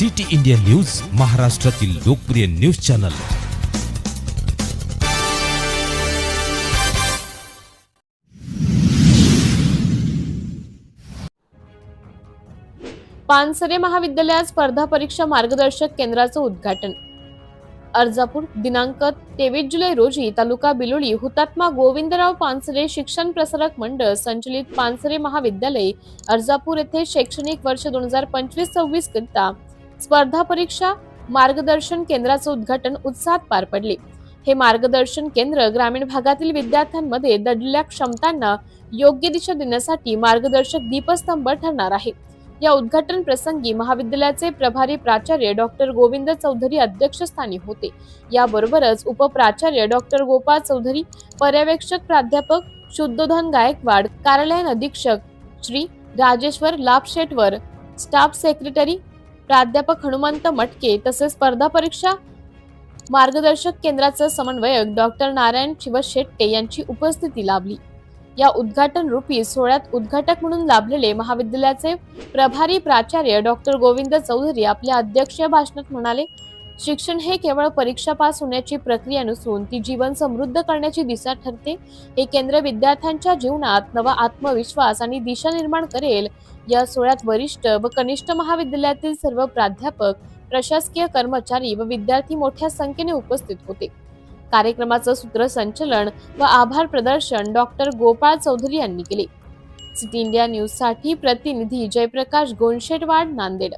City India news महाराष्ट्रातील लोकप्रिय news channel. Pansare महाविद्यालयात स्पर्धा परीक्षा मार्गदर्शक केंद्राचं उद्घाटन. अर्जापूर दिनांक तेवीस जुलै रोजी तालुका बिलोली हुतात्मा गोविंदराव पानसरे शिक्षण प्रसारक मंडळ संचलित पानसरे महाविद्यालय अर्जापूर येथे शैक्षणिक वर्ष दोन हजार पंचवीस सव्वीस करिता स्पर्धा परीक्षा मार्गदर्शन केंद्राचं उद्घाटन उत्साहात पार पडले. हे मार्गदर्शन केंद्र ग्रामीण भागातील विद्यार्थ्यांमध्ये दडलेल्या क्षमतांना योग्य दिशा देण्यासाठी मार्गदर्शक दीपस्तंभ ठरणार आहे. या उद्घाटन प्रसंगी महाविद्यालयाचे प्रभारी प्राचार्य डॉक्टर गोविंद चौधरी अध्यक्षस्थानी होते. याबरोबरच उपप्राचार्य डॉक्टर गोपाळ चौधरी पर्यवेक्षक प्राध्यापक शुद्धोधन गायकवाड कार्यालयीन अधीक्षक श्री राजेश्वर लाभशेटवर स्टाफ सेक्रेटरी प्राध्यापक हनुमंत मटके तसेच स्पर्धा परीक्षा मार्गदर्शक केंद्राचं समन्वयक डॉक्टर नारायण शिवशेट्टे यांची उपस्थिती लाभली. या उद्घाटन रूपी सोहळ्यात उद्घाटक म्हणून लाभलेले महाविद्यालयाचे प्रभारी प्राचार्य डॉक्टर गोविंद चौधरी आपल्या अध्यक्षीय भाषणात म्हणाले शिक्षण हे केवळ परीक्षा पास होण्याची प्रक्रिया नसून ती जीवन समृद्ध करण्याची दिशा ठरते. हे केंद्र विद्यार्थ्यांच्या जीवनात नवा आत्मविश्वास आणि दिशा निर्माण करेल. या सोहळ्यात वरिष्ठ व कनिष्ठ महाविद्यालयातील सर्व प्राध्यापक प्रशासकीय कर्मचारी व विद्यार्थी मोठ्या संख्येने उपस्थित होते. कार्यक्रमाचं सूत्रसंचलन व आभार प्रदर्शन डॉक्टर गोपाळ चौधरी यांनी केले. सिटी इंडिया न्यूजसाठी प्रतिनिधी जयप्रकाश गोंशेटवाड नांदेड.